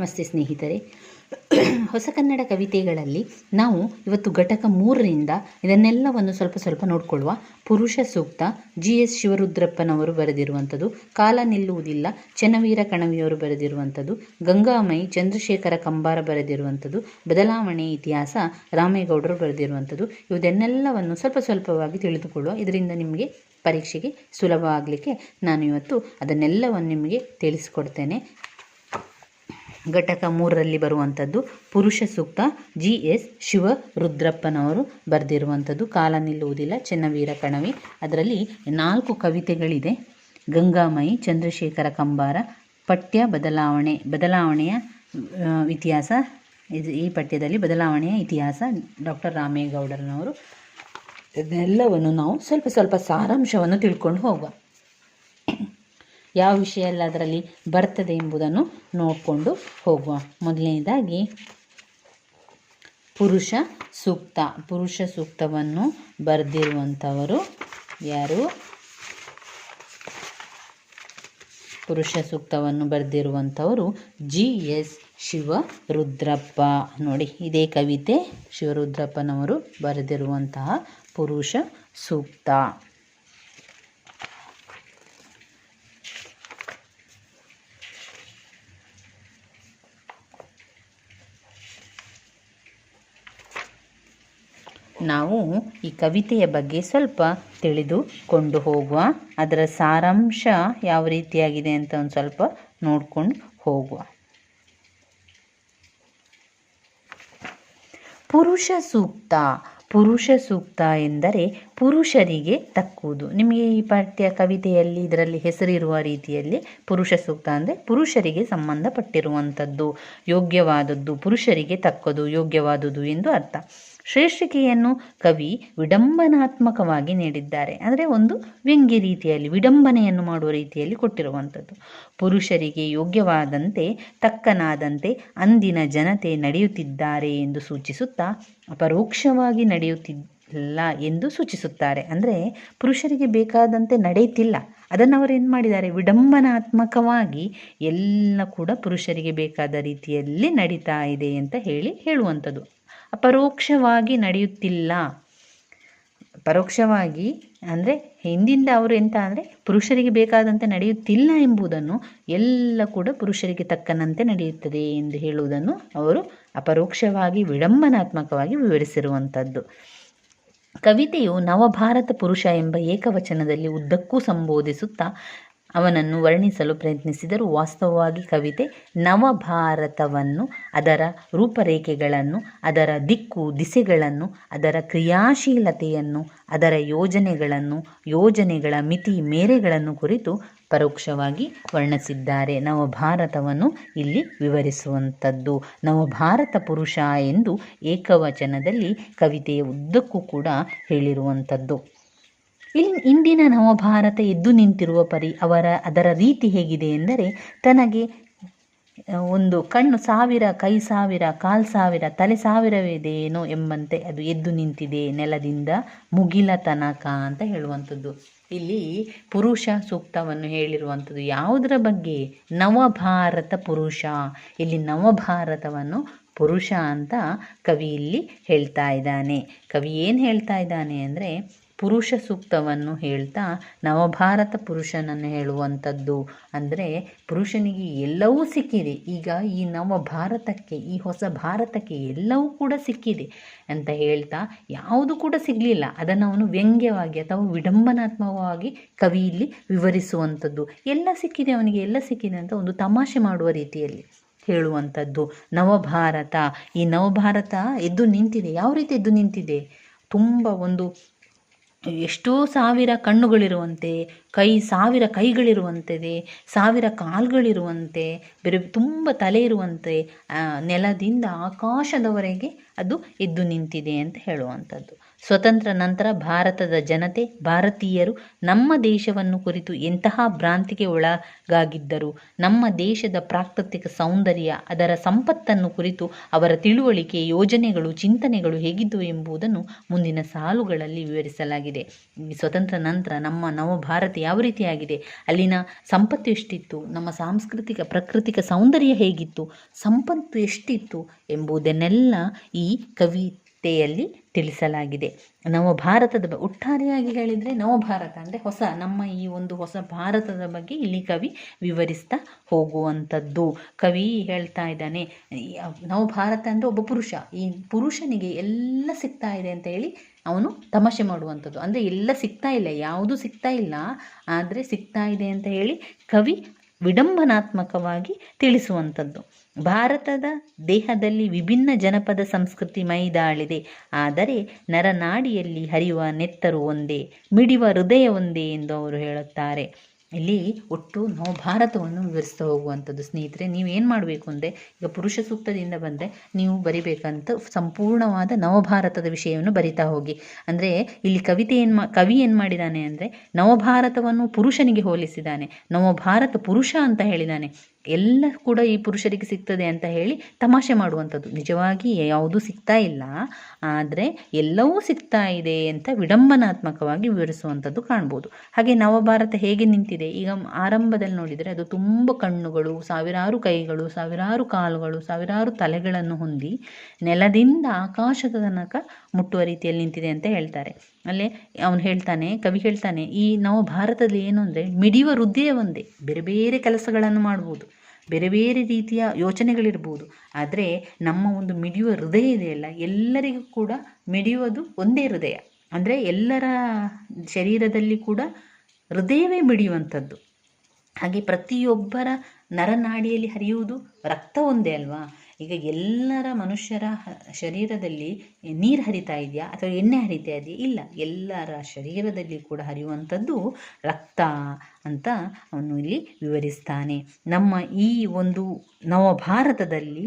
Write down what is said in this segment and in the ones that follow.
ನಮಸ್ತೆ ಸ್ನೇಹಿತರೆ. ಹೊಸ ಕನ್ನಡ ಕವಿತೆಗಳಲ್ಲಿ ನಾವು ಇವತ್ತು ಘಟಕ ಮೂರರಿಂದ ಇದನ್ನೆಲ್ಲವನ್ನು ಸ್ವಲ್ಪ ಸ್ವಲ್ಪ ನೋಡಿಕೊಳ್ಳುವ ಪುರುಷ ಸೂಕ್ತ ಜಿ ಎಸ್ ಶಿವರುದ್ರಪ್ಪನವರು ಬರೆದಿರುವಂಥದ್ದು, ಕಾಲ ನಿಲ್ಲುವುದಿಲ್ಲ, ಚನ್ನವೀರ ಕಣವಿಯವರು ಬರೆದಿರುವಂಥದ್ದು ಗಂಗಾಮಯಿ ಚಂದ್ರಶೇಖರ ಕಂಬಾರ ಬರೆದಿರುವಂಥದ್ದು, ಬದಲಾವಣೆ ಇತಿಹಾಸ ರಾಮೇಗೌಡರು ಬರೆದಿರುವಂಥದ್ದು ಇದನ್ನೆಲ್ಲವನ್ನು ಸ್ವಲ್ಪ ಸ್ವಲ್ಪವಾಗಿ ತಿಳಿದುಕೊಳ್ಳುವ ಇದರಿಂದ ನಿಮಗೆ ಪರೀಕ್ಷೆಗೆ ಸುಲಭ ಆಗಲಿಕ್ಕೆ ನಾನು ಇವತ್ತು ಅದನ್ನೆಲ್ಲವನ್ನು ನಿಮಗೆ ತಿಳಿಸ್ಕೊಡ್ತೇನೆ. ಘಟಕ ಮೂರರಲ್ಲಿ ಬರುವಂಥದ್ದು ಪುರುಷ ಸೂಕ್ತ. ಜಿ ಎಸ್ ಶಿವ ರುದ್ರಪ್ಪನವರು ಬರೆದಿರುವಂಥದ್ದು. ಕಾಲ ನಿಲ್ಲುವುದಿಲ್ಲ, ಚೆನ್ನವೀರ ಕಣವಿ. ಅದರಲ್ಲಿ ನಾಲ್ಕು ಕವಿತೆಗಳಿದೆ. ಗಂಗಾಮಯಿ, ಚಂದ್ರಶೇಖರ ಕಂಬಾರ, ಪಠ್ಯ ಬದಲಾವಣೆ, ಬದಲಾವಣೆಯ ಇತಿಹಾಸ. ಇದು ಈ ಪಠ್ಯದಲ್ಲಿ ಬದಲಾವಣೆಯ ಇತಿಹಾಸ ಡಾಕ್ಟರ್ ರಾಮೇಗೌಡರನವರು. ಇದೆಲ್ಲವನ್ನು ನಾವು ಸ್ವಲ್ಪ ಸ್ವಲ್ಪ ಸಾರಾಂಶವನ್ನು ತಿಳ್ಕೊಂಡು ಹೋಗುವ. ಯಾವ ವಿಷಯ ಎಲ್ಲ ಅದರಲ್ಲಿ ಬರ್ತದೆ ಎಂಬುದನ್ನು ನೋಡಿಕೊಂಡು ಹೋಗುವ. ಮೊದಲನೇದಾಗಿ, ಪುರುಷ ಸೂಕ್ತ. ಪುರುಷ ಸೂಕ್ತವನ್ನು ಬರೆದಿರುವಂಥವರು ಯಾರು? ಪುರುಷ ಸೂಕ್ತವನ್ನು ಬರೆದಿರುವಂಥವರು ಜಿ ಎಸ್ ಶಿವರುದ್ರಪ್ಪ. ನೋಡಿ, ಇದೇ ಕವಿತೆ ಶಿವರುದ್ರಪ್ಪನವರು ಬರೆದಿರುವಂತಹ ಪುರುಷ ಸೂಕ್ತ. ನಾವು ಈ ಕವಿತೆಯ ಬಗ್ಗೆ ಸ್ವಲ್ಪ ತಿಳಿದುಕೊಂಡು ಹೋಗುವ. ಅದರ ಸಾರಾಂಶ ಯಾವ ರೀತಿಯಾಗಿದೆ ಅಂತ ಒಂದು ಸ್ವಲ್ಪ ನೋಡ್ಕೊಂಡು ಹೋಗುವ. ಪುರುಷ ಸೂಕ್ತ. ಪುರುಷ ಸೂಕ್ತ ಎಂದರೆ ಪುರುಷರಿಗೆ ತಕ್ಕುವುದು. ನಿಮಗೆ ಈ ಪಠ್ಯ ಕವಿತೆಯಲ್ಲಿ ಇದರಲ್ಲಿ ಹೆಸರಿರುವ ರೀತಿಯಲ್ಲಿ ಪುರುಷ ಸೂಕ್ತ ಅಂದರೆ ಪುರುಷರಿಗೆ ಸಂಬಂಧಪಟ್ಟಿರುವಂಥದ್ದು. ಯೋಗ್ಯವಾದದ್ದು ಪುರುಷರಿಗೆ ತಕ್ಕದು ಯೋಗ್ಯವಾದುದು ಎಂದು ಅರ್ಥ. ಶೀರ್ಷಿಕೆಯನ್ನು ಕವಿ ವಿಡಂಬನಾತ್ಮಕವಾಗಿ ನೀಡಿದ್ದಾರೆ. ಅಂದರೆ ಒಂದು ವ್ಯಂಗ್ಯ ರೀತಿಯಲ್ಲಿ, ವಿಡಂಬನೆಯನ್ನು ಮಾಡುವ ರೀತಿಯಲ್ಲಿ ಕೊಟ್ಟಿರುವಂಥದ್ದು. ಪುರುಷರಿಗೆ ಯೋಗ್ಯವಾದಂತೆ, ತಕ್ಕನಾದಂತೆ ಅಂದಿನ ಜನತೆ ನಡೆಯುತ್ತಿದ್ದಾರೆ ಎಂದು ಸೂಚಿಸುತ್ತಾ, ಅಪರೋಕ್ಷವಾಗಿ ನಡೆಯುತ್ತಿಲ್ಲ ಎಂದು ಸೂಚಿಸುತ್ತಾರೆ. ಅಂದರೆ ಪುರುಷರಿಗೆ ಬೇಕಾದಂತೆ ನಡೆಯುತ್ತಿಲ್ಲ. ಅದನ್ನು ಅವರು ಏನು ಮಾಡಿದ್ದಾರೆ? ವಿಡಂಬನಾತ್ಮಕವಾಗಿ ಎಲ್ಲ ಕೂಡ ಪುರುಷರಿಗೆ ಬೇಕಾದ ರೀತಿಯಲ್ಲಿ ನಡೀತಾ ಇದೆ ಅಂತ ಹೇಳಿ ಹೇಳುವಂಥದ್ದು. ಅಪರೋಕ್ಷವಾಗಿ ನಡೆಯುತ್ತಿಲ್ಲ. ಪರೋಕ್ಷವಾಗಿ ಅಂದರೆ ಹಿಂದಿಂದ ಅವರು ಎಂತ ಅಂದರೆ ಪುರುಷರಿಗೆ ಬೇಕಾದಂತೆ ನಡೆಯುತ್ತಿಲ್ಲ ಎಂಬುದನ್ನು ಎಲ್ಲ ಕೂಡ ಪುರುಷರಿಗೆ ತಕ್ಕನಂತೆ ನಡೆಯುತ್ತದೆ ಎಂದು ಹೇಳುವುದನ್ನು ಅವರು ಅಪರೋಕ್ಷವಾಗಿ ವಿಡಂಬನಾತ್ಮಕವಾಗಿ ವಿವರಿಸಿರುವಂಥದ್ದು. ಕವಿತೆಯು ನವಭಾರತ ಪುರುಷ ಎಂಬ ಏಕವಚನದಲ್ಲಿ ಉದ್ದಕ್ಕೂ ಸಂಬೋಧಿಸುತ್ತಾ ಅವನನ್ನು ವರ್ಣಿಸಲು ಪ್ರಯತ್ನಿಸಿದರು ವಾಸ್ತವವಾಗಿ ಕವಿತೆ ನವಭಾರತವನ್ನು, ಅದರ ರೂಪರೇಖೆಗಳನ್ನು, ಅದರ ದಿಕ್ಕು ದಿಸೆಗಳನ್ನು, ಅದರ ಕ್ರಿಯಾಶೀಲತೆಯನ್ನು, ಅದರ ಯೋಜನೆಗಳನ್ನು, ಯೋಜನೆಗಳ ಮಿತಿ ಮೇರೆಗಳನ್ನು ಕುರಿತು ಪರೋಕ್ಷವಾಗಿ ವರ್ಣಿಸಿದ್ದಾರೆ. ನವಭಾರತವನ್ನು ಇಲ್ಲಿ ವಿವರಿಸುವಂಥದ್ದು, ನವಭಾರತ ಪುರುಷ ಎಂದು ಏಕವಚನದಲ್ಲಿ ಕವಿತೆಯ ಉದ್ದಕ್ಕೂ ಕೂಡ ಹೇಳಿರುವಂಥದ್ದು. ಇಲ್ಲಿ ಇಂದಿನ ನವಭಾರತ ಎದ್ದು ನಿಂತಿರುವ ಪರಿ, ಅವರ, ಅದರ ರೀತಿ ಹೇಗಿದೆ ಎಂದರೆ, ತನಗೆ ಒಂದು ಕಣ್ಣು ಸಾವಿರ, ಕೈ ಸಾವಿರ, ಕಾಲು ಸಾವಿರ, ತಲೆ ಸಾವಿರವಿದೆಯೇನೋ ಎಂಬಂತೆ ಅದು ಎದ್ದು ನಿಂತಿದೆ ನೆಲದಿಂದ ಮುಗಿಲ ತನಕ ಅಂತ ಹೇಳುವಂಥದ್ದು. ಇಲ್ಲಿ ಪುರುಷ ಸೂಕ್ತವನ್ನು ಹೇಳಿರುವಂಥದ್ದು ಯಾವುದರ ಬಗ್ಗೆ? ನವಭಾರತ ಪುರುಷ. ಇಲ್ಲಿ ನವಭಾರತವನ್ನು ಪುರುಷ ಅಂತ ಕವಿ ಇಲ್ಲಿ ಹೇಳ್ತಾ ಇದ್ದಾನೆ. ಕವಿ ಏನು ಹೇಳ್ತಾ ಇದ್ದಾನೆ ಅಂದರೆ ಪುರುಷ ಸೂಕ್ತವನ್ನು ಹೇಳ್ತಾ ನವಭಾರತ ಪುರುಷನನ್ನು ಹೇಳುವಂಥದ್ದು. ಅಂದರೆ ಪುರುಷನಿಗೆ ಎಲ್ಲವೂ ಸಿಕ್ಕಿದೆ. ಈಗ ಈ ನವ ಭಾರತಕ್ಕೆ ಈ ಹೊಸ ಭಾರತಕ್ಕೆ ಎಲ್ಲವೂ ಕೂಡ ಸಿಕ್ಕಿದೆ ಅಂತ ಹೇಳ್ತಾ ಯಾವುದು ಕೂಡ ಸಿಗಲಿಲ್ಲ. ಅದನ್ನು ಅವನು ವ್ಯಂಗ್ಯವಾಗಿ ಅಥವಾ ವಿಡಂಬನಾತ್ಮಕವಾಗಿ ಕವಿಯಲ್ಲಿ ವಿವರಿಸುವಂಥದ್ದು. ಎಲ್ಲ ಸಿಕ್ಕಿದೆ ಅವನಿಗೆ, ಎಲ್ಲ ಸಿಕ್ಕಿದೆ ಅಂತ ಒಂದು ತಮಾಷೆ ಮಾಡುವ ರೀತಿಯಲ್ಲಿ ಹೇಳುವಂಥದ್ದು. ನವಭಾರತ. ಈ ನವಭಾರತ ಎದ್ದು ನಿಂತಿದೆ. ಯಾವ ರೀತಿ ಎದ್ದು ನಿಂತಿದೆ? ತುಂಬ ಒಂದು ಎಷ್ಟೋ ಸಾವಿರ ಕಣ್ಣುಗಳಿರುವಂತೆ, ಕೈ, ಸಾವಿರ ಕೈಗಳಿರುವಂತಿದೆ ಸಾವಿರ ಕಾಲುಗಳಿರುವಂತೆ, ಬೇರೆ, ತುಂಬ ತಲೆ ಇರುವಂತೆ ನೆಲದಿಂದ ಆಕಾಶದವರೆಗೆ ಅದು ಎದ್ದು ನಿಂತಿದೆ ಅಂತ ಹೇಳುವಂಥದ್ದು. ಸ್ವತಂತ್ರ ನಂತರ ಭಾರತದ ಜನತೆ, ಭಾರತೀಯರು ನಮ್ಮ ದೇಶವನ್ನು ಕುರಿತು ಎಂತಹ ಭ್ರಾಂತಿಗೆ ಒಳಗಾಗಿದ್ದರು? ನಮ್ಮ ದೇಶದ ಪ್ರಾಕೃತಿಕ ಸೌಂದರ್ಯ, ಅದರ ಸಂಪತ್ತನ್ನು ಕುರಿತು ಅವರ ತಿಳುವಳಿಕೆ, ಯೋಜನೆಗಳು, ಚಿಂತನೆಗಳು ಹೇಗಿದ್ದವು ಎಂಬುದನ್ನು ಮುಂದಿನ ಸಾಲುಗಳಲ್ಲಿ ವಿವರಿಸಲಾಗಿದೆ. ಸ್ವತಂತ್ರ ನಂತರ ನಮ್ಮ ನವ ಭಾರತ ಯಾವ ರೀತಿಯಾಗಿದೆ? ಅಲ್ಲಿನ ಸಂಪತ್ತು ಎಷ್ಟಿತ್ತು? ನಮ್ಮ ಸಾಂಸ್ಕೃತಿಕ, ಪ್ರಾಕೃತಿಕ ಸೌಂದರ್ಯ ಹೇಗಿತ್ತು? ಸಂಪತ್ತು ಎಷ್ಟಿತ್ತು ಎಂಬುದನ್ನೆಲ್ಲ ಈ ಕವಿತೆಯಲ್ಲಿ ತಿಳಿಸಲಾಗಿದೆ. ನವಭಾರತದ ಬ, ಒಟ್ಟಾರೆಯಾಗಿ ಹೇಳಿದರೆ ನವಭಾರತ ಅಂದರೆ ಹೊಸ, ನಮ್ಮ ಈ ಒಂದು ಹೊಸ ಭಾರತದ ಬಗ್ಗೆ ಇಲ್ಲಿ ಕವಿ ವಿವರಿಸ್ತಾ ಹೋಗುವಂಥದ್ದು. ಕವಿ ಹೇಳ್ತಾ ಇದ್ದಾನೆ ನವ ನವಭಾರತ ಅಂದರೆ ಒಬ್ಬ ಪುರುಷ. ಈ ಪುರುಷನಿಗೆ ಎಲ್ಲ ಸಿಗ್ತಾ ಇದೆ ಅಂತ ಹೇಳಿ ಅವನು ತಮಾಷೆ ಮಾಡುವಂಥದ್ದು. ಅಂದರೆ ಎಲ್ಲ ಸಿಗ್ತಾ ಇಲ್ಲ, ಯಾವುದು ಸಿಗ್ತಾ ಇಲ್ಲ, ಆದರೆ ಸಿಗ್ತಾ ಇದೆ ಅಂತ ಹೇಳಿ ಕವಿ ವಿಡಂಬನಾತ್ಮಕವಾಗಿ ತಿಳಿಸುವಂಥದ್ದು. ಭಾರತದ ದೇಹದಲ್ಲಿ ವಿಭಿನ್ನ ಜನಪದ ಸಂಸ್ಕೃತಿ ಮೈದಾಳಿದೆ. ಆದರೆ ನರನಾಡಿಯಲ್ಲಿ ಹರಿಯುವ ನೆತ್ತರು ಒಂದೇ, ಮಿಡಿವ ಹೃದಯ ಒಂದೇ ಎಂದು ಅವರು ಹೇಳುತ್ತಾರೆ. ಇಲ್ಲಿ ಒಟ್ಟು ನಾವು ಭಾರತವನ್ನು ವಿವರಿಸ್ತಾ ಹೋಗುವಂಥದ್ದು. ಸ್ನೇಹಿತರೆ, ನೀವೇನು ಮಾಡಬೇಕು ಅಂದರೆ, ಈಗ ಪುರುಷ ಸೂಕ್ತದಿಂದ ಬಂದರೆ ನೀವು ಬರಿಬೇಕಂತ ಸಂಪೂರ್ಣವಾದ ನವಭಾರತದ ವಿಷಯವನ್ನು ಬರಿತಾ ಹೋಗಿ. ಅಂದರೆ, ಇಲ್ಲಿ ಕವಿತೆ ಏನು ಮಾ, ಕವಿ ಏನು ಮಾಡಿದ್ದಾನೆ ಅಂದರೆ, ನವಭಾರತವನ್ನು ಪುರುಷನಿಗೆ ಹೋಲಿಸಿದ್ದಾನೆ ನವಭಾರತ ಪುರುಷ ಅಂತ ಹೇಳಿದ್ದಾನೆ ಎಲ್ಲ ಕೂಡ ಈ ಪುರುಷರಿಗೆ ಸಿಗ್ತದೆ ಅಂತ ಹೇಳಿ ತಮಾಷೆ ಮಾಡುವಂಥದ್ದು. ನಿಜವಾಗಿ ಯಾವುದೂ ಸಿಗ್ತಾ ಇಲ್ಲ. ಆದರೆ ಎಲ್ಲವೂ ಸಿಗ್ತಾ ಇದೆ ಅಂತ ವಿಡಂಬನಾತ್ಮಕವಾಗಿ ವಿವರಿಸುವಂಥದ್ದು ಕಾಣ್ಬೋದು. ಹಾಗೆ ನವಭಾರತ ಹೇಗೆ ನಿಂತಿದೆ? ಈಗ ಆರಂಭದಲ್ಲಿ ನೋಡಿದರೆ ಅದು ತುಂಬ ಕಣ್ಣುಗಳು, ಸಾವಿರಾರು ಕೈಗಳು, ಸಾವಿರಾರು ಕಾಲುಗಳು, ಸಾವಿರಾರು ತಲೆಗಳನ್ನು ಹೊಂದಿ ನೆಲದಿಂದ ಆಕಾಶದ ತನಕ ಮುಟ್ಟುವ ರೀತಿಯಲ್ಲಿ ನಿಂತಿದೆ ಅಂತ ಹೇಳ್ತಾರೆ. ಅಲ್ಲೇ ಅವನು ಹೇಳ್ತಾನೆ, ಕವಿ ಹೇಳ್ತಾನೆ, ಈ ನಾವು ಭಾರತದಲ್ಲಿ ಏನು ಅಂದರೆ ಮಿಡಿಯುವ ಹೃದಯ ಒಂದೇ, ಬೇರೆ ಬೇರೆ ಕೆಲಸಗಳನ್ನು ಮಾಡ್ಬೋದು, ಬೇರೆ ಬೇರೆ ರೀತಿಯ ಯೋಚನೆಗಳಿರ್ಬೋದು, ಆದರೆ ನಮ್ಮ ಒಂದು ಮಿಡಿಯುವ ಹೃದಯ ಇದೆಯಲ್ಲ, ಎಲ್ಲರಿಗೂ ಕೂಡ ಮಿಡಿಯುವುದು ಒಂದೇ ಹೃದಯ. ಅಂದರೆ ಎಲ್ಲರ ಶರೀರದಲ್ಲಿ ಕೂಡ ಹೃದಯವೇ ಮಿಡಿಯುವಂಥದ್ದು. ಹಾಗೆ ಪ್ರತಿಯೊಬ್ಬರ ನರನಾಡಿಯಲ್ಲಿ ಹರಿಯುವುದು ರಕ್ತ ಒಂದೇ ಅಲ್ವಾ? ಈಗ ಎಲ್ಲರ ಮನುಷ್ಯರ ಶರೀರದಲ್ಲಿ ನೀರು ಹರಿತಾ ಇದೆಯಾ? ಅಥವಾ ಎಣ್ಣೆ ಹರಿತಾ ಇದೆಯಾ? ಇಲ್ಲ. ಎಲ್ಲರ ಶರೀರದಲ್ಲಿ ಕೂಡ ಹರಿಯುವಂಥದ್ದು ರಕ್ತ ಅಂತ ಅವನು ಇಲ್ಲಿ ವಿವರಿಸ್ತಾನೆ. ನಮ್ಮ ಈ ಒಂದು ನವಭಾರತದಲ್ಲಿ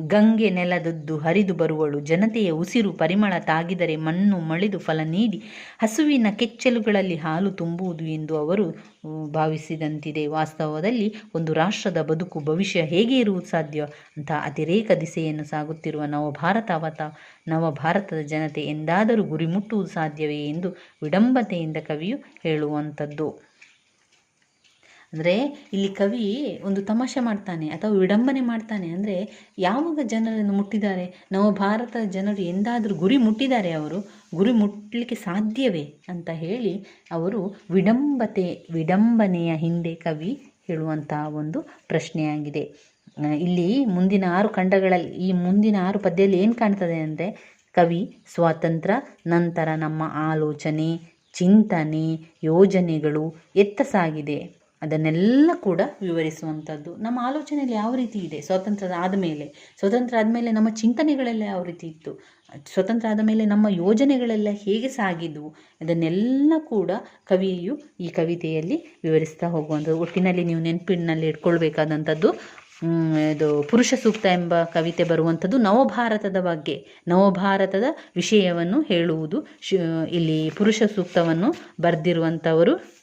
ಗಂಗೆ ನೆಲದದ್ದು ಹರಿದು ಬರುವಳು. ಜನತೆಯ ಉಸಿರು ಪರಿಮಳ ತಾಗಿದರೆ ಮಣ್ಣು ಮಳಿದು ಫಲ ನೀಡಿ ಹಸುವಿನ ಕೆಚ್ಚಲುಗಳಲ್ಲಿ ಹಾಲು ತುಂಬುವುದು ಎಂದು ಅವರು ಭಾವಿಸಿದಂತಿದೆ. ವಾಸ್ತವದಲ್ಲಿ ಒಂದು ರಾಷ್ಟ್ರದ ಬದುಕು, ಭವಿಷ್ಯ ಹೇಗೆ ಇರುವುದು ಸಾಧ್ಯ? ಅಂತ ಅತಿರೇಕ ದಿಸೆಯನ್ನು ಸಾಗುತ್ತಿರುವ ನವಭಾರತ ಅವತ, ನವಭಾರತದ ಜನತೆ ಎಂದಾದರೂ ಗುರಿ ಮುಟ್ಟುವುದು ಸಾಧ್ಯವೇ ಎಂದು ವಿಡಂಬತೆಯಿಂದ ಕವಿಯು ಹೇಳುವಂಥದ್ದು. ಅಂದರೆ ಇಲ್ಲಿ ಕವಿ ಒಂದು ತಮಾಷೆ ಮಾಡ್ತಾನೆ ಅಥವಾ ವಿಡಂಬನೆ ಮಾಡ್ತಾನೆ ಅಂದರೆ ಯಾವಾಗ ಜನರನ್ನು ಮುಟ್ಟಿದ್ದಾರೆ? ನಮ್ಮ ಭಾರತದ ಜನರು ಎಂದಾದರೂ ಗುರಿ ಮುಟ್ಟಿದ್ದಾರೆ ಅವರು? ಗುರಿ ಮುಟ್ಟಲಿಕ್ಕೆ ಸಾಧ್ಯವೇ ಅಂತ ಹೇಳಿ ಅವರು ವಿಡಂಬತೆ, ವಿಡಂಬನೆಯ ಹಿಂದೆ ಕವಿ ಹೇಳುವಂತಹ ಒಂದು ಪ್ರಶ್ನೆಯಾಗಿದೆ. ಇಲ್ಲಿ ಮುಂದಿನ ಆರು ಖಂಡಗಳಲ್ಲಿ, ಈ ಮುಂದಿನ ಆರು ಪದ್ಯದಲ್ಲಿ ಏನು ಕಾಣ್ತದೆ ಅಂದರೆ ಕವಿ, ಸ್ವಾತಂತ್ರ್ಯ, ನಂತರ ನಮ್ಮ ಆಲೋಚನೆ, ಚಿಂತನೆ, ಯೋಜನೆಗಳು ಎತ್ತ ಸಾಗಿದೆ. ಅದನ್ನೆಲ್ಲ ಕೂಡ ವಿವರಿಸುವಂಥದ್ದು. ನಮ್ಮ ಆಲೋಚನೆಯಲ್ಲಿ ಯಾವ ರೀತಿ ಇದೆ? ಸ್ವಾತಂತ್ರ್ಯ ಆದಮೇಲೆ ಸ್ವತಂತ್ರ ಆದಮೇಲೆ ನಮ್ಮ ಚಿಂತನೆಗಳೆಲ್ಲ ಯಾವ ರೀತಿ ಇತ್ತು? ಸ್ವತಂತ್ರ ಆದ ಮೇಲೆ ನಮ್ಮ ಯೋಜನೆಗಳೆಲ್ಲ ಹೇಗೆ ಸಾಗಿದ್ವು? ಅದನ್ನೆಲ್ಲ ಕೂಡ ಕವಿಯು ಈ ಕವಿತೆಯಲ್ಲಿ ವಿವರಿಸ್ತಾ ಹೋಗುವಂಥದ್ದು. ಒಟ್ಟಿನಲ್ಲಿ ನೀವು ನೆನಪಿನಲ್ಲಿ ಇಟ್ಕೊಳ್ಬೇಕಾದಂಥದ್ದು ಇದು ಪುರುಷ ಸೂಕ್ತ ಎಂಬ ಕವಿತೆ ಬರುವಂಥದ್ದು ನವಭಾರತದ ಬಗ್ಗೆ. ನವಭಾರತದ ವಿಷಯವನ್ನು ಹೇಳುವುದು ಶಿ, ಇಲ್ಲಿ ಪುರುಷ ಸೂಕ್ತವನ್ನು ಬರೆದಿರುವಂಥವರು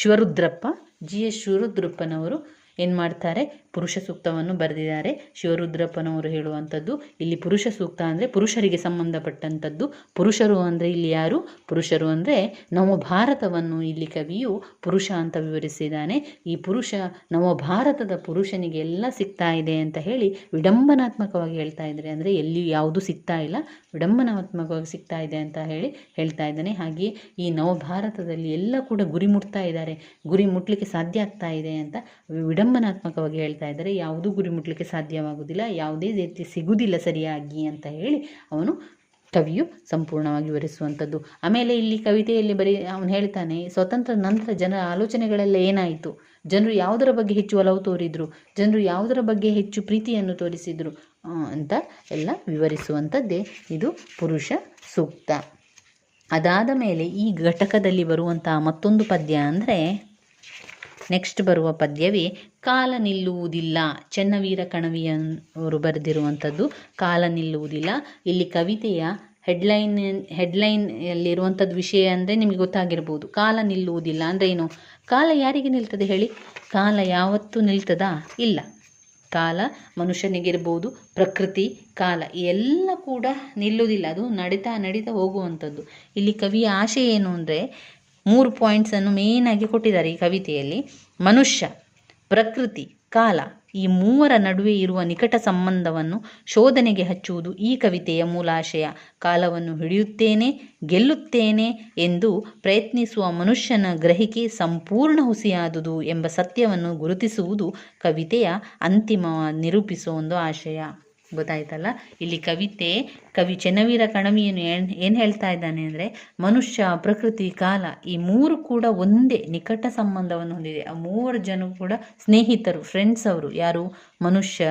ಶಿವರುದ್ರಪ್ಪ ಜಿ ಎಸ್ ಶಿವರುದ್ರಪ್ಪನವರು ಏನು ಮಾಡ್ತಾರೆ? ಪುರುಷ ಸೂಕ್ತವನ್ನು ಬರೆದಿದ್ದಾರೆ. ಶಿವರುದ್ರಪ್ಪನವರು ಹೇಳುವಂಥದ್ದು, ಇಲ್ಲಿ ಪುರುಷ ಸೂಕ್ತ ಅಂದರೆ ಪುರುಷರಿಗೆ ಸಂಬಂಧಪಟ್ಟಂಥದ್ದು. ಪುರುಷರು ಅಂದರೆ ಇಲ್ಲಿ ಯಾರು? ಪುರುಷರು ಅಂದರೆ ನವ ಭಾರತವನ್ನು ಇಲ್ಲಿ ಕವಿಯು ಪುರುಷ ಅಂತ ವಿವರಿಸಿದ್ದಾನೆ. ಈ ಪುರುಷ, ನವ ಭಾರತದ ಪುರುಷನಿಗೆ ಎಲ್ಲ ಸಿಗ್ತಾ ಇದೆ ಅಂತ ಹೇಳಿ ವಿಡಂಬನಾತ್ಮಕವಾಗಿ ಹೇಳ್ತಾ ಇದ್ದಾರೆ. ಅಂದರೆ ಎಲ್ಲಿ ಯಾವುದು ಸಿಗ್ತಾ ಇಲ್ಲ, ವಿಡಂಬನಾತ್ಮಕವಾಗಿ ಸಿಗ್ತಾ ಇದೆ ಅಂತ ಹೇಳಿ ಹೇಳ್ತಾ ಇದ್ದಾನೆ. ಹಾಗೆಯೇ ಈ ನವ ಭಾರತದಲ್ಲಿ ಎಲ್ಲ ಕೂಡ ಗುರಿ ಮುಟ್ತಾ ಇದ್ದಾರೆ. ಗುರಿ ಮುಟ್ಲಿಕ್ಕೆ ಸಾಧ್ಯ ಆಗ್ತಾ ಇದೆ ಅಂತ ವಿಡಂಬನಾತ್ಮಕವಾಗಿ ಹೇಳ್ತಾ ಇದ್ದಾರೆ, ಯಾವುದೂ ಗುರಿ ಮುಟ್ಲಿಕ್ಕೆ ಸಾಧ್ಯವಾಗುವುದಿಲ್ಲ, ಯಾವುದೇ ರೀತಿ ಸಿಗುವುದಿಲ್ಲ ಸರಿಯಾಗಿ ಅಂತ ಹೇಳಿ ಅವನು ಕವಿಯು ಸಂಪೂರ್ಣವಾಗಿ ವಿವರಿಸುವಂಥದ್ದು. ಆಮೇಲೆ ಇಲ್ಲಿ ಕವಿತೆಯಲ್ಲಿ ಬರೀ ಅವನು ಹೇಳ್ತಾನೆ, ಸ್ವತಂತ್ರ ನಂತರ ಜನರ ಆಲೋಚನೆಗಳೆಲ್ಲ ಏನಾಯಿತು? ಜನರು ಯಾವುದರ ಬಗ್ಗೆ ಹೆಚ್ಚು ಒಲವು ತೋರಿದ್ರು? ಜನರು ಯಾವುದರ ಬಗ್ಗೆ ಹೆಚ್ಚು ಪ್ರೀತಿಯನ್ನು ತೋರಿಸಿದ್ರು? ಅಂತ ಎಲ್ಲ ವಿವರಿಸುವಂಥದ್ದೇ ಇದು ಪುರುಷ ಸೂಕ್ತ. ಅದಾದ ಮೇಲೆ ಈ ಘಟಕದಲ್ಲಿ ಬರುವಂತಹ ಮತ್ತೊಂದು ಪದ್ಯ ಅಂದರೆ ನೆಕ್ಸ್ಟ್ ಬರುವ ಪದ್ಯವೇ ಕಾಲ ನಿಲ್ಲುವುದಿಲ್ಲ. ಚೆನ್ನವೀರ ಕಣವಿಯವರು ಬರೆದಿರುವಂಥದ್ದು ಕಾಲ ನಿಲ್ಲುವುದಿಲ್ಲ. ಇಲ್ಲಿ ಕವಿತೆಯ ಹೆಡ್ಲೈನ್ ಹೆಡ್ಲೈನಲ್ಲಿರುವಂಥದ್ದು ವಿಷಯ ಅಂದರೆ ನಿಮಗೆ ಗೊತ್ತಾಗಿರ್ಬೋದು. ಕಾಲ ನಿಲ್ಲುವುದಿಲ್ಲ ಅಂದರೆ ಏನು? ಕಾಲ ಯಾರಿಗೆ ನಿಲ್ತದೆ ಹೇಳಿ? ಕಾಲ ಯಾವತ್ತೂ ನಿಲ್ತದಾ? ಇಲ್ಲ. ಕಾಲ ಮನುಷ್ಯನಿಗಿರ್ಬೋದು, ಪ್ರಕೃತಿ, ಕಾಲ ಎಲ್ಲ ಕೂಡ ನಿಲ್ಲುವುದಿಲ್ಲ. ಅದು ನಡೀತಾ ನಡೀತಾ ಹೋಗುವಂಥದ್ದು. ಇಲ್ಲಿ ಕವಿಯ ಆಶೆ ಏನು ಅಂದರೆ ಮೂರು ಪಾಯಿಂಟ್ಸನ್ನು ಆಗಿ ಕೊಟ್ಟಿದ್ದಾರೆ ಈ ಕವಿತೆಯಲ್ಲಿ. ಮನುಷ್ಯ, ಪ್ರಕೃತಿ, ಕಾಲ ಈ ಮೂವರ ನಡುವೆ ಇರುವ ನಿಕಟ ಸಂಬಂಧವನ್ನು ಶೋಧನೆಗೆ ಹಚ್ಚುವುದು ಈ ಕವಿತೆಯ ಮೂಲಾಶಯ. ಕಾಲವನ್ನು ಹಿಡಿಯುತ್ತೇನೆ, ಗೆಲ್ಲುತ್ತೇನೆ ಎಂದು ಪ್ರಯತ್ನಿಸುವ ಮನುಷ್ಯನ ಗ್ರಹಿಕೆ ಸಂಪೂರ್ಣ ಹುಸಿಯಾದುದು ಎಂಬ ಸತ್ಯವನ್ನು ಗುರುತಿಸುವುದು ಕವಿತೆಯ ಅಂತಿಮ ನಿರೂಪಿಸುವ ಒಂದು ಆಶಯ. ಗೊತ್ತಾಯ್ತಲ್ಲ? ಇಲ್ಲಿ ಕವಿತೆ, ಕವಿ ಚೆನ್ನವೀರ ಕಣಮಿಯನ್ನು ಏನು ಹೇಳ್ತಾ ಇದ್ದಾನೆ ಅಂದರೆ, ಮನುಷ್ಯ, ಪ್ರಕೃತಿ, ಕಾಲ ಈ ಮೂರು ಕೂಡ ಒಂದೇ ನಿಕಟ ಸಂಬಂಧವನ್ನು ಹೊಂದಿದೆ. ಆ ಮೂವರು ಜನ ಕೂಡ ಸ್ನೇಹಿತರು ಫ್ರೆಂಡ್ಸ್ ಅವರು. ಯಾರು? ಮನುಷ್ಯ,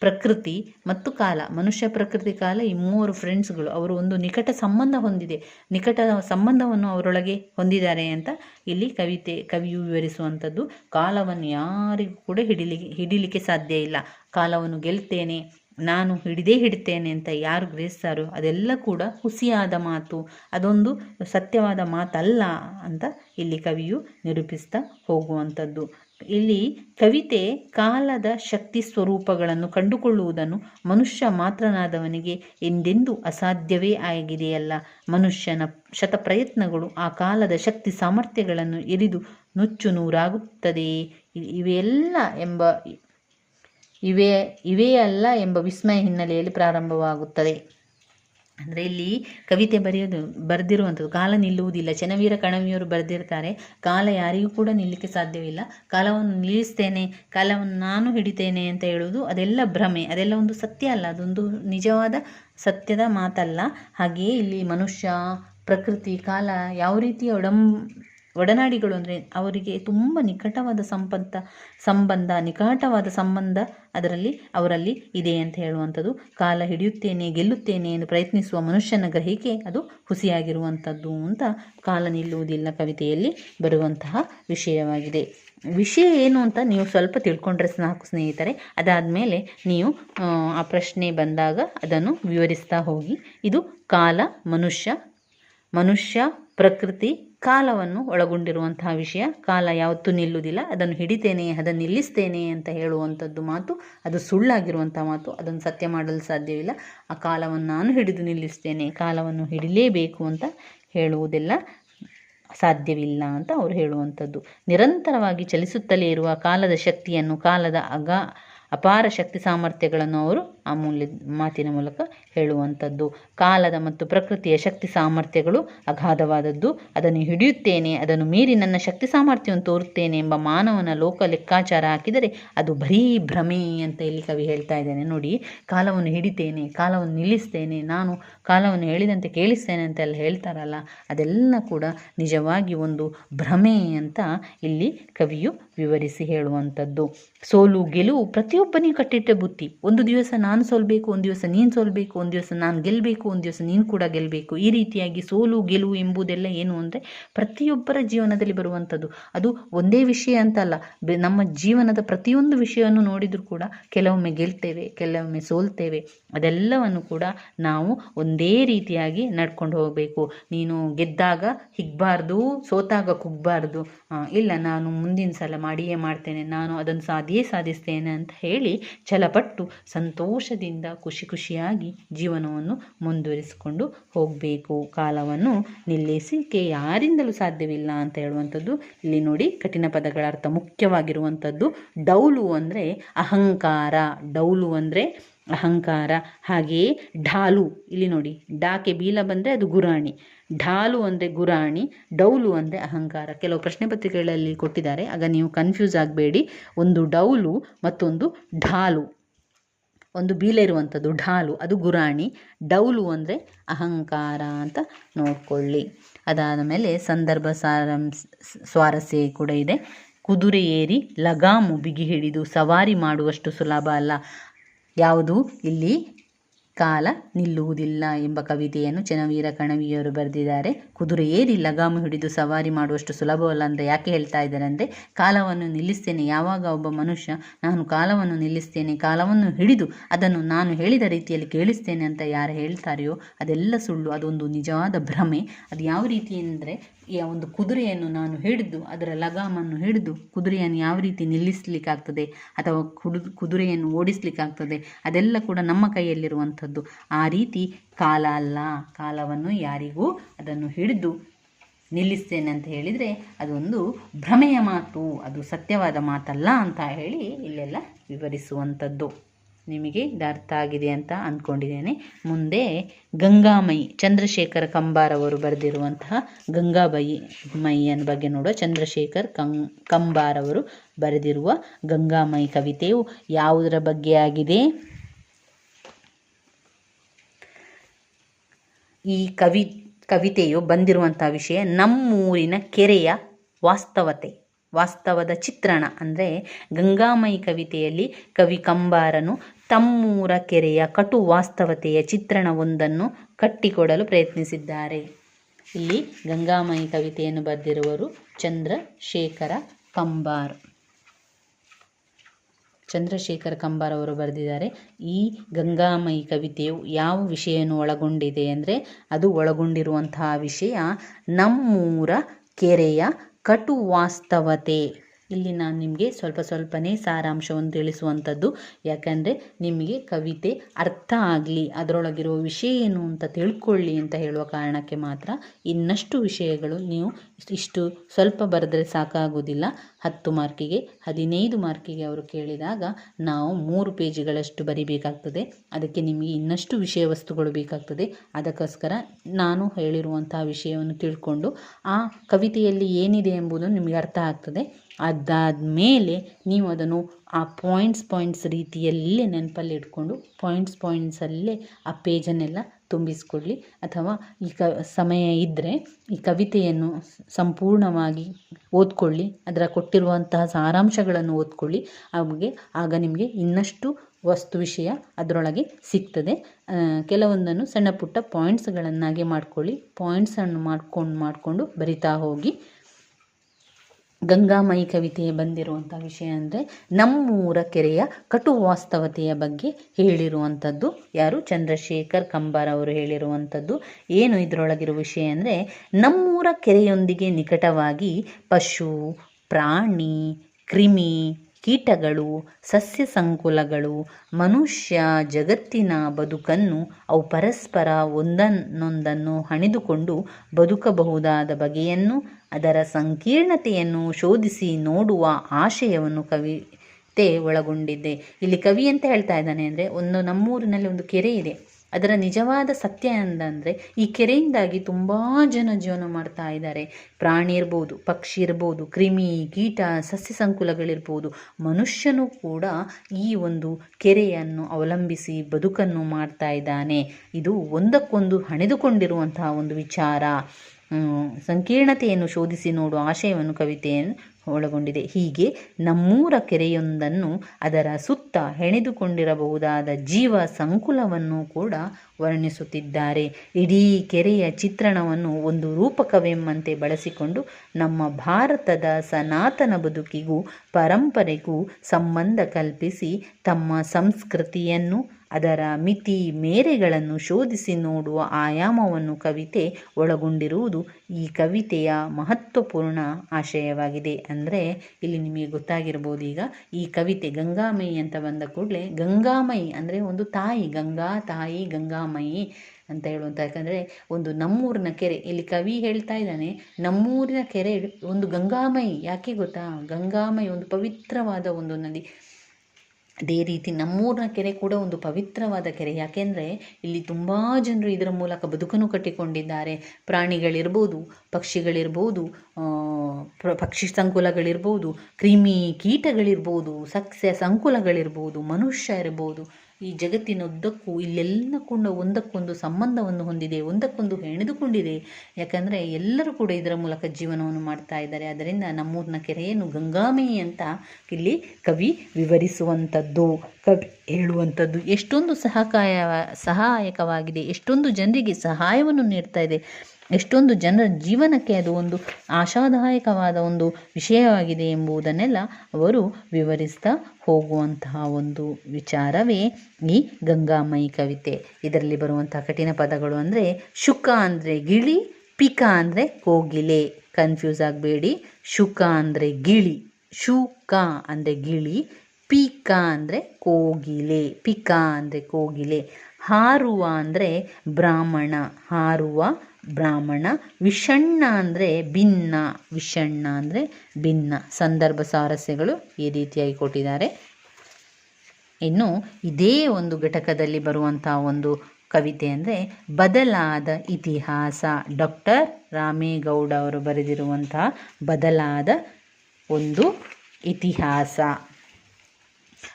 ಪ್ರಕೃತಿ ಮತ್ತು ಕಾಲ. ಮನುಷ್ಯ, ಪ್ರಕೃತಿ, ಕಾಲ ಈ ಮೂವರು ಫ್ರೆಂಡ್ಸ್ಗಳು ಅವರು ಒಂದು ನಿಕಟ ಸಂಬಂಧ ಹೊಂದಿದೆ. ನಿಕಟ ಸಂಬಂಧವನ್ನು ಅವರೊಳಗೆ ಹೊಂದಿದ್ದಾರೆ ಅಂತ ಇಲ್ಲಿ ಕವಿತೆ, ಕವಿಯು ವಿವರಿಸುವಂಥದ್ದು. ಕಾಲವನ್ನು ಯಾರಿಗೂ ಕೂಡ ಹಿಡಿಲಿಕ್ಕೆ ಹಿಡಿಲಿಕ್ಕೆ ಸಾಧ್ಯ ಇಲ್ಲ. ಕಾಲವನ್ನು ಗೆಲ್ತೇನೆ ನಾನು ಹಿಡಿದೇ ಹಿಡ್ತೇನೆ ಅಂತ ಯಾರು ಗ್ರಹಿಸ್ತಾರೋ ಅದೆಲ್ಲ ಕೂಡ ಹುಸಿಯಾದ ಮಾತು, ಅದೊಂದು ಸತ್ಯವಾದ ಮಾತಲ್ಲ ಅಂತ ಇಲ್ಲಿ ಕವಿಯು ನಿರೂಪಿಸ್ತಾ ಹೋಗುವಂಥದ್ದು. ಇಲ್ಲಿ ಕವಿತೆ ಕಾಲದ ಶಕ್ತಿ ಸ್ವರೂಪಗಳನ್ನು ಕಂಡುಕೊಳ್ಳುವುದನ್ನು ಮನುಷ್ಯ ಮಾತ್ರನಾದವನಿಗೆ ಎಂದೆಂದೂ ಅಸಾಧ್ಯವೇ ಆಗಿದೆಯಲ್ಲ. ಮನುಷ್ಯನ ಶತಪ್ರಯತ್ನಗಳು ಆ ಕಾಲದ ಶಕ್ತಿ ಸಾಮರ್ಥ್ಯಗಳನ್ನು ಎರಿದು ನುಚ್ಚು ನೂರಾಗುತ್ತದೆ ಇವೆಲ್ಲ ಎಂಬ ಇವೇ ಇವೇ ಅಲ್ಲ ಎಂಬ ವಿಸ್ಮಯ ಹಿನ್ನೆಲೆಯಲ್ಲಿ ಪ್ರಾರಂಭವಾಗುತ್ತದೆ. ಅಂದರೆ ಇಲ್ಲಿ ಕವಿತೆ ಬರೆಯೋದು, ಬರೆದಿರುವಂಥದ್ದು. ಕಾಲ ನಿಲ್ಲುವುದಿಲ್ಲ. ಚನವೀರ ಕಣವಿಯವರು ಬರೆದಿರ್ತಾರೆ. ಕಾಲ ಯಾರಿಗೂ ಕೂಡ ನಿಲ್ಲಕ್ಕೆ ಸಾಧ್ಯವಿಲ್ಲ. ಕಾಲವನ್ನು ನಿಲ್ಲಿಸ್ತೇನೆ, ಕಾಲವನ್ನು ನಾನು ಹಿಡಿತೇನೆ ಅಂತ ಹೇಳುವುದು ಅದೆಲ್ಲ ಭ್ರಮೆ. ಅದೆಲ್ಲ ಒಂದು ಸತ್ಯ ಅಲ್ಲ. ಅದೊಂದು ನಿಜವಾದ ಸತ್ಯದ ಮಾತಲ್ಲ. ಹಾಗೆಯೇ ಇಲ್ಲಿ ಮನುಷ್ಯ, ಪ್ರಕೃತಿ, ಕಾಲ ಯಾವ ರೀತಿಯ ಒಡಂ ಒಡನಾಡಿಗಳು ಅಂದರೆ ಅವರಿಗೆ ತುಂಬ ನಿಕಟವಾದ ಸಂಪಂತ, ಸಂಬಂಧ, ನಿಕಟವಾದ ಸಂಬಂಧ ಅದರಲ್ಲಿ, ಅವರಲ್ಲಿ ಇದೆ ಅಂತ ಹೇಳುವಂಥದ್ದು. ಕಾಲ ಹಿಡಿಯುತ್ತೇನೆ, ಗೆಲ್ಲುತ್ತೇನೆ ಎಂದು ಪ್ರಯತ್ನಿಸುವ ಮನುಷ್ಯನ ಗ್ರಹಿಕೆ ಅದು ಹುಸಿಯಾಗಿರುವಂಥದ್ದು ಅಂತ ಕಾಲ ನಿಲ್ಲುವುದಿಲ್ಲ ಕವಿತೆಯಲ್ಲಿ ಬರುವಂತಹ ವಿಷಯವಾಗಿದೆ. ವಿಷಯ ಏನು ಅಂತ ನೀವು ಸ್ವಲ್ಪ ತಿಳ್ಕೊಂಡ್ರೆ ಸಾಕು ಸ್ನೇಹಿತರೆ, ಅದಾದಮೇಲೆ ನೀವು ಆ ಪ್ರಶ್ನೆ ಬಂದಾಗ ಅದನ್ನು ವಿವರಿಸ್ತಾ ಹೋಗಿ. ಇದು ಕಾಲ, ಮನುಷ್ಯ ಮನುಷ್ಯ, ಪ್ರಕೃತಿ ಕಾಲವನ್ನು ಒಳಗೊಂಡಿರುವಂತಹ ವಿಷಯ. ಕಾಲ ಯಾವತ್ತೂ ನಿಲ್ಲುವುದಿಲ್ಲ. ಅದನ್ನು ಹಿಡಿತೇನೆ, ಅದನ್ನು ನಿಲ್ಲಿಸ್ತೇನೆ ಅಂತ ಹೇಳುವಂಥದ್ದು ಮಾತು, ಅದು ಸುಳ್ಳಾಗಿರುವಂಥ ಮಾತು. ಅದನ್ನು ಸತ್ಯ ಮಾಡಲು ಸಾಧ್ಯವಿಲ್ಲ. ಆ ಕಾಲವನ್ನು ನಾನು ಹಿಡಿದು ನಿಲ್ಲಿಸ್ತೇನೆ, ಕಾಲವನ್ನು ಹಿಡಿಲೇಬೇಕು ಅಂತ ಹೇಳುವುದೆಲ್ಲ ಸಾಧ್ಯವಿಲ್ಲ ಅಂತ ಅವರು ಹೇಳುವಂಥದ್ದು ನಿರಂತರವಾಗಿ ಚಲಿಸುತ್ತಲೇ ಇರುವ ಕಾಲದ ಶಕ್ತಿಯನ್ನು, ಕಾಲದ ಅಗ, ಅಪಾರ ಶಕ್ತಿ ಸಾಮರ್ಥ್ಯಗಳನ್ನು ಅವರು ಅಮೂಲ್ಯ ಮಾತಿನ ಮೂಲಕ ಹೇಳುವಂಥದ್ದು. ಕಾಲದ ಮತ್ತು ಪ್ರಕೃತಿಯ ಶಕ್ತಿ ಸಾಮರ್ಥ್ಯಗಳು ಅಗಾಧವಾದದ್ದು. ಅದನ್ನು ಹಿಡಿಯುತ್ತೇನೆ, ಅದನ್ನು ಮೀರಿ ನನ್ನ ಶಕ್ತಿ ಸಾಮರ್ಥ್ಯವನ್ನು ತೋರುತ್ತೇನೆ ಎಂಬ ಮಾನವನ ಲೋಕ ಲೆಕ್ಕಾಚಾರ ಹಾಕಿದರೆ ಅದು ಬರೀ ಭ್ರಮೆ ಅಂತ ಇಲ್ಲಿ ಕವಿ ಹೇಳ್ತಾ ಇದ್ದೇನೆ. ನೋಡಿ, ಕಾಲವನ್ನು ಹಿಡಿತೇನೆ, ಕಾಲವನ್ನು ನಿಲ್ಲಿಸ್ತೇನೆ, ನಾನು ಕಾಲವನ್ನು ಹೇಳಿದಂತೆ ಕೇಳಿಸ್ತೇನೆ ಅಂತೆಲ್ಲ ಹೇಳ್ತಾರಲ್ಲ, ಅದೆಲ್ಲ ಕೂಡ ನಿಜವಾಗಿ ಒಂದು ಭ್ರಮೆ ಅಂತ ಇಲ್ಲಿ ಕವಿಯು ವಿವರಿಸಿ ಹೇಳುವಂಥದ್ದು. ಸೋಲು ಗೆಲುವು ಪ್ರತಿಯೊಬ್ಬನಿಗೆ ಕಟ್ಟಿಟ್ಟ ಬುತ್ತಿ ಒಂದು ದಿವಸ ನಾನು ಸೋಲ್ಬೇಕು ಒಂದು ದಿವಸ ನೀನು ಸೋಲ್ಬೇಕು ಒಂದು ದಿವಸ ನಾನು ಗೆಲ್ಲಬೇಕು ಒಂದು ದಿವಸ ನೀನು ಕೂಡ ಗೆಲ್ಲಬೇಕು ಈ ರೀತಿಯಾಗಿ ಸೋಲು, ಗೆಲುವು ಎಂಬುದೆಲ್ಲ ಏನು ಅಂದರೆ ಪ್ರತಿಯೊಬ್ಬರ ಜೀವನದಲ್ಲಿ ಬರುವಂಥದ್ದು. ಅದು ಒಂದೇ ವಿಷಯ ಅಂತಲ್ಲ ಅಲ್ಲ. ನಮ್ಮ ಜೀವನದ ಪ್ರತಿಯೊಂದು ವಿಷಯವನ್ನು ನೋಡಿದರೂ ಕೂಡ ಕೆಲವೊಮ್ಮೆ ಗೆಲ್ತೇವೆ, ಕೆಲವೊಮ್ಮೆ ಸೋಲ್ತೇವೆ. ಅದೆಲ್ಲವನ್ನು ಕೂಡ ನಾವು ಒಂದೇ ರೀತಿಯಾಗಿ ನಡ್ಕೊಂಡು ಹೋಗಬೇಕು. ನೀನು ಗೆದ್ದಾಗ ಹಿಗ್ಬಾರ್ದು, ಸೋತಾಗ ಕುಗ್ಬಾರ್ದು. ಇಲ್ಲ, ನಾನು ಮುಂದಿನ ಸಲ ಮಾಡಿಯೇ ಮಾಡ್ತೇನೆ, ನಾನು ಅದನ್ನು ಸಾಧಿಯೇ ಸಾಧಿಸ್ತೇನೆ ಅಂತ ಹೇಳಿ ಛಲಪಟ್ಟು ಸಂತೋಷದಿಂದ ಖುಷಿ ಖುಷಿಯಾಗಿ ಜೀವನವನ್ನು ಮುಂದುವರಿಸಿಕೊಂಡು ಹೋಗಬೇಕು. ಕಾಲವನ್ನು ನಿಲ್ಲಿಸಿಕೆ ಯಾರಿಂದಲೂ ಸಾಧ್ಯವಿಲ್ಲ ಅಂತ ಹೇಳುವಂಥದ್ದು ಇಲ್ಲಿ ನೋಡಿ ಕಠಿಣ ಪದಗಳ ಅರ್ಥ ಮುಖ್ಯವಾಗಿರುವಂಥದ್ದು. ಡೌಲು ಅಂದರೆ ಅಹಂಕಾರ. ಡೌಲು ಅಂದರೆ ಅಹಂಕಾರ. ಹಾಗೆಯೇ ಢಾಲು, ಇಲ್ಲಿ ನೋಡಿ ಡಾಕೆ ಬೀಲ ಬಂದರೆ ಅದು ಗುರಾಣಿ. ಢಾಲು ಅಂದರೆ ಗುರಾಣಿ, ಡೌಲು ಅಂದರೆ ಅಹಂಕಾರ. ಕೆಲವು ಪ್ರಶ್ನೆ ಪತ್ರಿಕೆಗಳಲ್ಲಿ ಕೊಟ್ಟಿದ್ದಾರೆ. ಆಗ ನೀವು ಕನ್ಫ್ಯೂಸ್ ಆಗಬೇಡಿ. ಒಂದು ಡೌಲು ಮತ್ತೊಂದು ಢಾಲು. ಒಂದು ಬೀಲ ಇರುವಂಥದ್ದು, ಢಾಲು, ಅದು ಗುರಾಣಿ. ಡೌಲು ಅಂದರೆ ಅಹಂಕಾರ ಅಂತ ನೋಡಿಕೊಳ್ಳಿ. ಅದಾದ ಮೇಲೆ ಸಂದರ್ಭ ಸಾರಂ ಸ್ವಾರಸ್ಯ ಕೂಡ ಇದೆ. ಕುದುರೆ ಏರಿ, ಲಗಾಮು ಬಿಗಿ ಹಿಡಿದು ಸವಾರಿ ಮಾಡುವಷ್ಟು ಸುಲಭ ಅಲ್ಲ. ಯಾವುದು? ಇಲ್ಲಿ ಕಾಲ ನಿಲ್ಲುವುದಿಲ್ಲ ಎಂಬ ಕವಿತೆಯನ್ನು ಚನವೀರ ಕಣವಿಯವರು ಬರೆದಿದ್ದಾರೆ. ಕುದುರೆ ಏರಿ ಲಗಾಮು ಹಿಡಿದು ಸವಾರಿ ಮಾಡುವಷ್ಟು ಸುಲಭವಲ್ಲ ಅಂತ ಯಾಕೆ ಹೇಳ್ತಾ ಇದ್ದಾರೆ ಅಂದರೆ ಕಾಲವನ್ನು ನಿಲ್ಲಿಸ್ತೇನೆ, ಯಾವಾಗ ಒಬ್ಬ ಮನುಷ್ಯ, ನಾನು ಕಾಲವನ್ನು ನಿಲ್ಲಿಸ್ತೇನೆ, ಕಾಲವನ್ನು ಹಿಡಿದು ಅದನ್ನು ನಾನು ಹೇಳಿದ ರೀತಿಯಲ್ಲಿ ಕೇಳಿಸ್ತೇನೆ ಅಂತ ಯಾರು ಹೇಳ್ತಾರೆಯೋ, ಅದೆಲ್ಲ ಸುಳ್ಳು, ಅದೊಂದು ನಿಜವಾದ ಭ್ರಮೆ. ಅದು ಯಾವ ರೀತಿ ಅಂದರೆ ಈ ಒಂದು ಕುದುರೆಯನ್ನು ನಾನು ಹಿಡಿದು, ಅದರ ಲಗಾಮನ್ನು ಹಿಡಿದು ಕುದುರೆಯನ್ನು ಯಾವ ರೀತಿ ನಿಲ್ಲಿಸಲಿಕ್ಕಾಗ್ತದೆ, ಅಥವಾ ಕುಡು, ಕುದುರೆಯನ್ನು ಓಡಿಸ್ಲಿಕ್ಕಾಗ್ತದೆ, ಅದೆಲ್ಲ ಕೂಡ ನಮ್ಮ ಕೈಯಲ್ಲಿರುವಂಥದ್ದು ಆ ರೀತಿ ಕಾಲ ಅಲ್ಲ, ಕಾಲವನ್ನು ಯಾರಿಗೂ ಅದನ್ನು ಹಿಡಿದು ನಿಲ್ಲಿಸ್ತೇನೆ ಅಂತ ಹೇಳಿದರೆ ಅದೊಂದು ಭ್ರಮೆಯ ಮಾತು, ಅದು ಸತ್ಯವಾದ ಮಾತಲ್ಲ ಅಂತ ಹೇಳಿ ಇಲ್ಲೆಲ್ಲ ವಿವರಿಸುವಂಥದ್ದು. ನಿಮಗೆ ಇದು ಅರ್ಥ ಆಗಿದೆ ಅಂತ ಅಂದ್ಕೊಂಡಿದ್ದೇನೆ. ಮುಂದೆ ಗಂಗಾಮಯಿ, ಚಂದ್ರಶೇಖರ ಕಂಬಾರವರು ಬರೆದಿರುವಂತಹ ಗಂಗಾಬಯಿ ಅನ್ನ ಬಗ್ಗೆ ನೋಡುವ. ಚಂದ್ರಶೇಖರ್ ಕಂ, ಕಂಬಾರವರು ಬರೆದಿರುವ ಗಂಗಾಮಯಿ ಕವಿತೆಯು ಯಾವುದರ ಬಗ್ಗೆ ಆಗಿದೆ? ಈ ಕವಿ, ಕವಿತೆಯು ಬಂದಿರುವಂಥ ವಿಷಯ ನಮ್ಮೂರಿನ ಕೆರೆಯ ವಾಸ್ತವತೆ, ವಾಸ್ತವದ ಚಿತ್ರಣ ಅಂದರೆ ಗಂಗಾಮಯಿ ಕವಿತೆಯಲ್ಲಿ ಕವಿ ಕಂಬಾರನು ತಮ್ಮೂರ ಕೆರೆಯ ಕಟು ವಾಸ್ತವತೆಯ ಚಿತ್ರಣವೊಂದನ್ನು ಕಟ್ಟಿಕೊಡಲು ಪ್ರಯತ್ನಿಸಿದ್ದಾರೆ. ಇಲ್ಲಿ ಗಂಗಾಮಯಿ ಕವಿತೆಯನ್ನು ಬರೆದಿರುವರು ಚಂದ್ರಶೇಖರ ಕಂಬಾರ್. ಚಂದ್ರಶೇಖರ ಕಂಬಾರ್ ಅವರು ಬರೆದಿದ್ದಾರೆ, ಈ ಗಂಗಾಮಯಿ ಕವಿತೆಯು ಯಾವ ವಿಷಯವನ್ನು ಒಳಗೊಂಡಿದೆ ಅಂದರೆ ಅದು ಒಳಗೊಂಡಿರುವಂತಹ ವಿಷಯ ನಮ್ಮೂರ ಕೆರೆಯ ಕಟು ವಾಸ್ತವತೆ ಇಲ್ಲಿ ನಾನು ನಿಮಗೆ ಸ್ವಲ್ಪ ಸ್ವಲ್ಪನೇ ಸಾರಾಂಶವನ್ನು ತಿಳಿಸುವಂಥದ್ದು. ಯಾಕಂದರೆ ನಿಮಗೆ ಕವಿತೆ ಅರ್ಥ ಆಗಲಿ, ಅದರೊಳಗಿರುವ ವಿಷಯ ಏನು ಅಂತ ತಿಳ್ಕೊಳ್ಳಿ ಅಂತ ಹೇಳುವ ಕಾರಣಕ್ಕೆ ಮಾತ್ರ ಇನ್ನಷ್ಟು ವಿಷಯಗಳು ನೀವು ಇಷ್ಟು ಸ್ವಲ್ಪ ಬರೆದ್ರೆ ಸಾಕಾಗುವುದಿಲ್ಲ. ಹತ್ತು ಮಾರ್ಕಿಗೆ, ಹದಿನೈದು ಮಾರ್ಕಿಗೆ ಅವರು ಕೇಳಿದಾಗ ನಾವು ಮೂರು ಪೇಜ್ಗಳಷ್ಟು ಬರಿಬೇಕಾಗ್ತದೆ. ಅದಕ್ಕೆ ನಿಮಗೆ ಇನ್ನಷ್ಟು ವಿಷಯ ವಸ್ತುಗಳು ಬೇಕಾಗ್ತದೆ. ಅದಕ್ಕೋಸ್ಕರ ನಾನು ಹೇಳಿರುವಂತಹ ವಿಷಯವನ್ನು ತಿಳ್ಕೊಂಡು ಆ ಕವಿತೆಯಲ್ಲಿ ಏನಿದೆ ಎಂಬುದು ನಿಮಗೆ ಅರ್ಥ ಆಗ್ತದೆ. ಅದಾದ ಮೇಲೆ ನೀವು ಅದನ್ನು ಆ ಪಾಯಿಂಟ್ಸ್ ಪಾಯಿಂಟ್ಸ್ ರೀತಿಯಲ್ಲೇ ನೆನಪಲ್ಲಿ ಇಟ್ಕೊಂಡು ಪಾಯಿಂಟ್ಸ್ ಪಾಯಿಂಟ್ಸಲ್ಲೇ ಆ ಪೇಜನ್ನೆಲ್ಲ ತುಂಬಿಸ್ಕೊಳ್ಳಿ. ಅಥವಾ ಈ ಕ, ಸಮಯ ಇದ್ದರೆ ಈ ಕವಿತೆಯನ್ನು ಸಂಪೂರ್ಣವಾಗಿ ಓದ್ಕೊಳ್ಳಿ. ಅದರ ಕೊಟ್ಟಿರುವಂತಹ ಸಾರಾಂಶಗಳನ್ನು ಓದ್ಕೊಳ್ಳಿ. ಹಾಗೆ ಆಗ ನಿಮಗೆ ಇನ್ನಷ್ಟು ವಸ್ತು ವಿಷಯ ಅದರೊಳಗೆ ಸಿಗ್ತದೆ. ಕೆಲವೊಂದನ್ನು ಸಣ್ಣ ಪುಟ್ಟ ಪಾಯಿಂಟ್ಸ್ಗಳನ್ನಾಗಿ ಮಾಡ್ಕೊಳ್ಳಿ. ಪಾಯಿಂಟ್ಸನ್ನು ಮಾಡ್ಕೊಂಡು, ಮಾಡಿಕೊಂಡು ಬರಿತಾ ಹೋಗಿ. ಗಂಗಾಮಯಿ ಕವಿತೆಯ ಬಂದಿರುವಂಥ ವಿಷಯ ಅಂದರೆ ನಮ್ಮೂರ ಕೆರೆಯ ಕಟು ವಾಸ್ತವತೆಯ ಬಗ್ಗೆ ಹೇಳಿರುವಂಥದ್ದು. ಯಾರು? ಚಂದ್ರಶೇಖರ್ ಕಂಬಾರ್ ಅವರು ಹೇಳಿರುವಂಥದ್ದು. ಏನು ಇದರೊಳಗಿರುವ ವಿಷಯ ಅಂದರೆ ನಮ್ಮೂರ ಕೆರೆಯೊಂದಿಗೆ ನಿಕಟವಾಗಿ ಪಶು, ಪ್ರಾಣಿ, ಕ್ರಿಮಿ ಕೀಟಗಳು ಸಸ್ಯ ಸಂಕುಲಗಳು ಮನುಷ್ಯ ಜಗತ್ತಿನ ಬದುಕನ್ನು ಅವು ಪರಸ್ಪರ ಒಂದನ್ನೊಂದನ್ನು ಹಣಿದುಕೊಂಡು ಬದುಕಬಹುದಾದ ಬಗೆಯನ್ನು, ಅದರ ಸಂಕೀರ್ಣತೆಯನ್ನು ಶೋಧಿಸಿ ನೋಡುವ ಆಶಯವನ್ನು ಕವಿತೆ ಒಳಗೊಂಡಿದೆ. ಇಲ್ಲಿ ಕವಿ ಅಂತ ಹೇಳ್ತಾ ಇದ್ದಾನೆ ಅಂದರೆ ಒಂದು ನಮ್ಮೂರಿನಲ್ಲಿ ಒಂದು ಕೆರೆ ಇದೆ. ಅದರ ನಿಜವಾದ ಸತ್ಯ ಎಂದಂದರೆ ಈ ಕೆರೆಯಿಂದಾಗಿ ತುಂಬ ಜನ ಜೀವನ ಮಾಡ್ತಾ ಇದ್ದಾರೆ. ಪ್ರಾಣಿ ಇರ್ಬೋದು, ಪಕ್ಷಿ ಇರ್ಬೋದು, ಕ್ರಿಮಿ, ಕೀಟ, ಸಸ್ಯ ಸಂಕುಲಗಳಿರ್ಬೋದು, ಮನುಷ್ಯನು ಕೂಡ ಈ ಒಂದು ಕೆರೆಯನ್ನು ಅವಲಂಬಿಸಿ ಬದುಕನ್ನು ಮಾಡ್ತಾ ಇದ್ದಾನೆ. ಇದು ಒಂದಕ್ಕೊಂದು ಹಣೆದುಕೊಂಡಿರುವಂತಹ ಒಂದು ವಿಚಾರ. ಸಂಕೀರ್ಣತೆಯನ್ನು ಶೋಧಿಸಿ ನೋಡುವ ಆಶಯವನ್ನು ಕವಿತೆಯನ್ನು ಒಳಗೊಂಡಿದೆ. ಹೀಗೆ ನಮ್ಮೂರ ಕೆರೆಯೊಂದನ್ನು ಅದರ ಸುತ್ತ ಹೆಣೆದುಕೊಂಡಿರಬಹುದಾದ ಜೀವ ಸಂಕುಲವನ್ನು ಕೂಡ ವರ್ಣಿಸುತ್ತಿದ್ದಾರೆ. ಇಡೀ ಕೆರೆಯ ಚಿತ್ರಣವನ್ನು ಒಂದು ರೂಪಕವೆಂಬಂತೆ ಬಳಸಿಕೊಂಡು ನಮ್ಮ ಭಾರತದ ಸನಾತನ ಬದುಕಿಗೂ ಪರಂಪರೆಗೂ ಸಂಬಂಧ ಕಲ್ಪಿಸಿ ತಮ್ಮ ಸಂಸ್ಕೃತಿಯನ್ನು ಅದರ ಮಿತಿ ಮೇರೆಗಳನ್ನು ಶೋಧಿಸಿ ನೋಡುವ ಆಯಾಮವನ್ನು ಕವಿತೆ ಒಳಗೊಂಡಿರುವುದು ಈ ಕವಿತೆಯ ಮಹತ್ವಪೂರ್ಣ ಆಶಯವಾಗಿದೆ. ಅಂದರೆ ಇಲ್ಲಿ ನಿಮಗೆ ಗೊತ್ತಾಗಿರ್ಬೋದು ಈಗ ಈ ಕವಿತೆ ಗಂಗಾಮಯಿ ಅಂತ ಬಂದ ಕೂಡಲೇ ಗಂಗಾಮಯಿ ಅಂದರೆ ಒಂದು ತಾಯಿ, ಗಂಗಾ ತಾಯಿ, ಗಂಗಾಮಯಿ ಅಂತ ಹೇಳುವಂಥ ಯಾಕಂದರೆ ಒಂದು ನಮ್ಮೂರಿನ ಕೆರೆ, ಇಲ್ಲಿ ಕವಿ ಹೇಳ್ತಾ ಇದ್ದಾನೆ, ನಮ್ಮೂರಿನ ಕೆರೆ ಒಂದು ಗಂಗಾಮಯಿ, ಯಾಕೆ ಗೊತ್ತಾ? ಗಂಗಾಮಯಿ ಒಂದು ಪವಿತ್ರವಾದ ಒಂದು ನದಿ. ಅದೇ ರೀತಿ ನಮ್ಮೂರಿನ ಕೆರೆ ಕೂಡ ಒಂದು ಪವಿತ್ರವಾದ ಕೆರೆ. ಯಾಕೆಂದರೆ ಇಲ್ಲಿ ತುಂಬ ಜನರು ಇದರ ಮೂಲಕ ಬದುಕನ್ನು ಕಟ್ಟಿಕೊಂಡಿದ್ದಾರೆ. ಪ್ರಾಣಿಗಳಿರ್ಬೋದು, ಪಕ್ಷಿಗಳಿರ್ಬೋದು ಪಕ್ಷಿ ಸಂಕುಲಗಳಿರ್ಬೋದು, ಕ್ರಿಮಿ ಕೀಟಗಳಿರ್ಬೋದು, ಸಸ್ಯ ಸಂಕುಲಗಳಿರ್ಬೋದು, ಮನುಷ್ಯ ಇರ್ಬೋದು ಈ ಜಗತ್ತಿನುದ್ದಕ್ಕೂ ಕೂಡ ಒಂದಕ್ಕೊಂದು ಸಂಬಂಧವನ್ನು ಹೊಂದಿದೆ, ಒಂದಕ್ಕೊಂದು ಹೆಣೆದುಕೊಂಡಿದೆ. ಯಾಕಂದರೆ ಎಲ್ಲರೂ ಕೂಡ ಇದರ ಮೂಲಕ ಜೀವನವನ್ನು ಮಾಡ್ತಾ ಇದ್ದಾರೆ. ಅದರಿಂದ ನಮ್ಮೂರಿನ ಕೆರೆಯನ್ನು ಗಂಗಾಮಯಿ ಅಂತ ಇಲ್ಲಿ ಕವಿ ವಿವರಿಸುವಂಥದ್ದು, ಕವಿ ಹೇಳುವಂಥದ್ದು ಎಷ್ಟೊಂದು ಸಹಕಾಯ, ಸಹಾಯಕವಾಗಿದೆ, ಎಷ್ಟೊಂದು ಜನರಿಗೆ ಸಹಾಯವನ್ನು ನೀಡ್ತಾ ಇದೆ. ಎಷ್ಟೊಂದು ಜನರ ಜೀವನಕ್ಕೆ ಅದು ಒಂದು ಆಶಾದಾಯಕವಾದ ಒಂದು ವಿಷಯವಾಗಿದೆ ಎಂಬುದನ್ನೆಲ್ಲ ಅವರು ವಿವರಿಸ್ತಾ ಹೋಗುವಂತಹ ಒಂದು ವಿಚಾರವೇ ಈ ಗಂಗಾಮಯಿ ಕವಿತೆ. ಇದರಲ್ಲಿ ಬರುವಂತಹ ಕಠಿಣ ಪದಗಳು ಅಂದರೆ ಶುಕ ಅಂದರೆ ಗಿಳಿ, ಪಿಕ ಅಂದರೆ ಕೋಗಿಲೆ. ಕನ್ಫ್ಯೂಸ್ ಆಗಬೇಡಿ. ಶುಕ ಅಂದರೆ ಗಿಳಿ. ಶುಕ ಅಂದರೆ ಗಿಳಿ, ಪಿಕ ಅಂದರೆ ಕೋಗಿಲೆ. ಪಿಕ ಅಂದರೆ ಕೋಗಿಲೆ. ಹಾರುವ ಅಂದರೆ ಬ್ರಾಹ್ಮಣ. ಹಾರುವ ಬ್ರಾಹ್ಮಣ. ವಿಷಣ್ಣ ಅಂದರೆ ಭಿನ್ನ. ವಿಷಣ್ಣ ಅಂದರೆ ಭಿನ್ನ. ಸಂದರ್ಭ ಸಾರಸ್ಯಗಳು ಈ ರೀತಿಯಾಗಿ ಕೊಟ್ಟಿದ್ದಾರೆ. ಇನ್ನು ಇದೇ ಒಂದು ಘಟಕದಲ್ಲಿ ಬರುವಂಥ ಒಂದು ಕವಿತೆ ಅಂದರೆ ಬದಲಾದ ಇತಿಹಾಸ. ಡಾಕ್ಟರ್ ರಾಮೇಗೌಡ ಅವರು ಬರೆದಿರುವಂತಹ ಬದಲಾದ ಒಂದು ಇತಿಹಾಸ.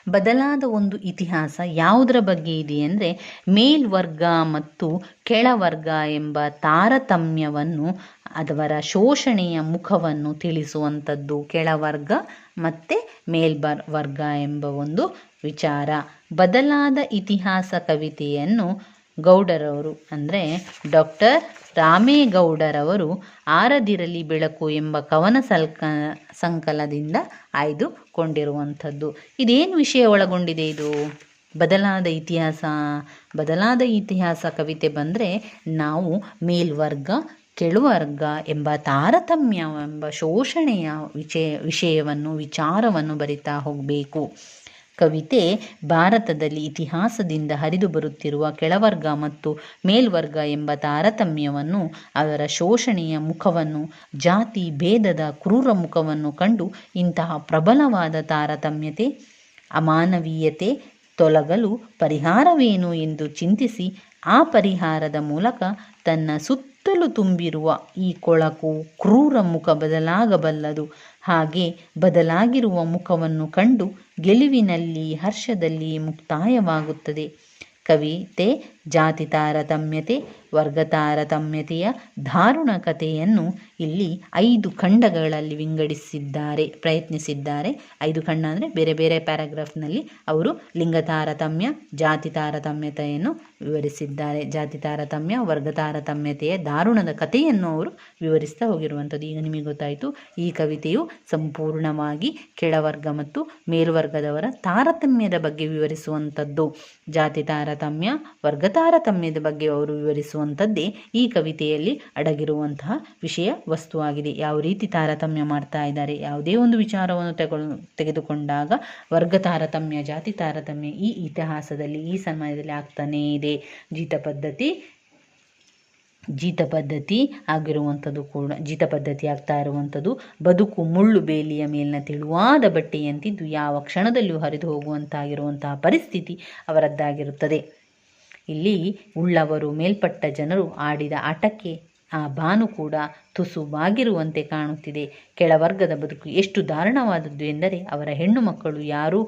ಬದಲಾದ ಒಂದು ಇತಿಹಾಸ ಯಾವುದರ ಬಗ್ಗೆ ಇದೆ ಅಂದರೆ ಮೇಲ್ವರ್ಗ ಮತ್ತು ಕೆಳವರ್ಗ ಎಂಬ ತಾರತಮ್ಯವನ್ನು ಅದವರ ಶೋಷಣೆಯ ಮುಖವನ್ನು ತಿಳಿಸುವಂಥದ್ದು ಕೆಳವರ್ಗ ಮತ್ತು ಮೇಲ್ಬರ್ ವರ್ಗ ಎಂಬ ಒಂದು ವಿಚಾರ. ಬದಲಾದ ಇತಿಹಾಸ ಕವಿತೆಯನ್ನು ಗೌಡರವರು ಅಂದರೆ ಡಾಕ್ಟರ್ ರಾಮೇಗೌಡರವರು ಆರದಿರಲಿ ಬೆಳಕು ಎಂಬ ಕವನ ಸಲ್ಕ, ಸಂಕಲದಿಂದ ಆಯ್ದುಕೊಂಡಿರುವಂಥದ್ದು. ಇದೇನು ವಿಷಯ ಒಳಗೊಂಡಿದೆ ಇದು? ಬದಲಾದ ಇತಿಹಾಸ ಬದಲಾದ ಇತಿಹಾಸ ಕವಿತೆ ಬಂದರೆ ನಾವು ಮೇಲ್ವರ್ಗ, ಕೆಳುವರ್ಗ ಎಂಬ ತಾರತಮ್ಯ ಎಂಬ ಶೋಷಣೆಯ ವಿಷಯ ವಿಷಯವನ್ನು, ವಿಚಾರವನ್ನು ಬರಿತಾ ಹೋಗಬೇಕು. ಕವಿತೆ ಭಾರತದಲ್ಲಿ ಇತಿಹಾಸದಿಂದ ಹರಿದು ಬರುತ್ತಿರುವ ಕೆಳವರ್ಗ ಮತ್ತು ಮೇಲ್ವರ್ಗ ಎಂಬ ತಾರತಮ್ಯವನ್ನು, ಅದರ ಶೋಷಣೆಯ ಮುಖವನ್ನು, ಜಾತಿ ಭೇದದ ಕ್ರೂರ ಮುಖವನ್ನು ಕಂಡು ಇಂತಹ ಪ್ರಬಲವಾದ ತಾರತಮ್ಯತೆ, ಅಮಾನವೀಯತೆ ತೊಲಗಲು ಪರಿಹಾರವೇನು ಎಂದು ಚಿಂತಿಸಿ ಆ ಪರಿಹಾರದ ಮೂಲಕ ತನ್ನ ಸುತ್ತಲೂ ತುಂಬಿರುವ ಈ ಕೊಳಕು ಕ್ರೂರ ಮುಖ ಬದಲಾಗಬಲ್ಲದು. ಹಾಗೆ ಬದಲಾಗಿರುವ ಮುಖವನ್ನು ಕಂಡು ಗೆಲುವಿನಲ್ಲಿ ಹರ್ಷದಲ್ಲಿ ಮುಕ್ತಾಯವಾಗುತ್ತದೆ. ಕವಿತೆ ಜಾತಿ ತಾರತಮ್ಯತೆ ವರ್ಗ ತಾರತಮ್ಯತೆಯ ದಾರುಣ ಕಥೆಯನ್ನು ಇಲ್ಲಿ ಐದು ಖಂಡಗಳಲ್ಲಿ ವಿಂಗಡಿಸಿದ್ದಾರೆ, ಪ್ರಯತ್ನಿಸಿದ್ದಾರೆ. ಐದು ಖಂಡ ಅಂದರೆ ಬೇರೆ ಬೇರೆ ಪ್ಯಾರಾಗ್ರಾಫ್ನಲ್ಲಿ ಅವರು ಲಿಂಗ ತಾರತಮ್ಯ ಜಾತಿ ತಾರತಮ್ಯತೆಯನ್ನು ವಿವರಿಸಿದ್ದಾರೆ. ಜಾತಿ ತಾರತಮ್ಯ ವರ್ಗ ತಾರತಮ್ಯತೆಯ ದಾರುಣದ ಕಥೆಯನ್ನು ಅವರು ವಿವರಿಸ್ತಾ ಹೋಗಿರುವಂಥದ್ದು. ಈಗ ನಿಮಗೆ ಗೊತ್ತಾಯಿತು, ಈ ಕವಿತೆಯು ಸಂಪೂರ್ಣವಾಗಿ ಕೆಳವರ್ಗ ಮತ್ತು ಮೇಲ್ವರ್ಗದವರ ತಾರತಮ್ಯದ ಬಗ್ಗೆ ವಿವರಿಸುವಂಥದ್ದು. ಜಾತಿ ತಾರತಮ್ಯ ವರ್ಗ ತಾರತಮ್ಯದ ಬಗ್ಗೆ ಅವರು ವಿವರಿಸುವಂಥದ್ದೇ ಈ ಕವಿತೆಯಲ್ಲಿ ಅಡಗಿರುವಂತಹ ವಿಷಯ ವಸ್ತುವಾಗಿದೆ. ಯಾವ ರೀತಿ ತಾರತಮ್ಯ ಮಾಡ್ತಾ ಇದ್ದಾರೆ, ಯಾವುದೇ ಒಂದು ವಿಚಾರವನ್ನು ತೆಗೆದುಕೊಂಡಾಗ ವರ್ಗ ತಾರತಮ್ಯ, ಜಾತಿ ತಾರತಮ್ಯ ಈ ಇತಿಹಾಸದಲ್ಲಿ ಈ ಸಮಯದಲ್ಲಿ ಆಗ್ತಾನೇ ಇದೆ. ಜೀತ ಪದ್ಧತಿ ಜೀತ ಪದ್ಧತಿ ಆಗಿರುವಂಥದ್ದು ಕೂಡ, ಜೀತ ಪದ್ಧತಿ ಆಗ್ತಾ ಇರುವಂಥದ್ದು ಬದುಕು ಮುಳ್ಳು ಬೇಲಿಯ ಮೇಲಿನ ತಿಳುವಾದ ಬಟ್ಟೆಯಂತಿದ್ದು ಯಾವ ಕ್ಷಣದಲ್ಲಿಯೂ ಹರಿದು ಹೋಗುವಂತಾಗಿರುವಂತಹ ಪರಿಸ್ಥಿತಿ ಅವರದ್ದಾಗಿರುತ್ತದೆ. ಇಲ್ಲಿ ಉಳ್ಳವರು ಮೇಲ್ಪಟ್ಟ ಜನರು ಆಡಿದ ಆಟಕ್ಕೆ ಆ ಬಾನು ಕೂಡ ತುಸು ಬಾಗಿರುವಂತೆ ಕಾಣುತ್ತಿದೆ. ಕೆಳವರ್ಗದ ಬದುಕು ಎಷ್ಟು ದಾರುಣವಾದದ್ದು ಎಂದರೆ ಅವರ ಹೆಣ್ಣು ಮಕ್ಕಳು ಯಾರೂ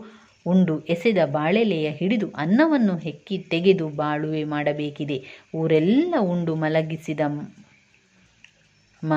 ಉಂಡು ಎಸೆದ ಬಾಳೆಲೆಯ ಹಿಡಿದು ಅನ್ನವನ್ನು ಹೆಕ್ಕಿ ತೆಗೆದು ಬಾಳುವೆ ಮಾಡಬೇಕಿದೆ. ಊರೆಲ್ಲ ಉಂಡು ಮಲಗಿಸಿದ ಮ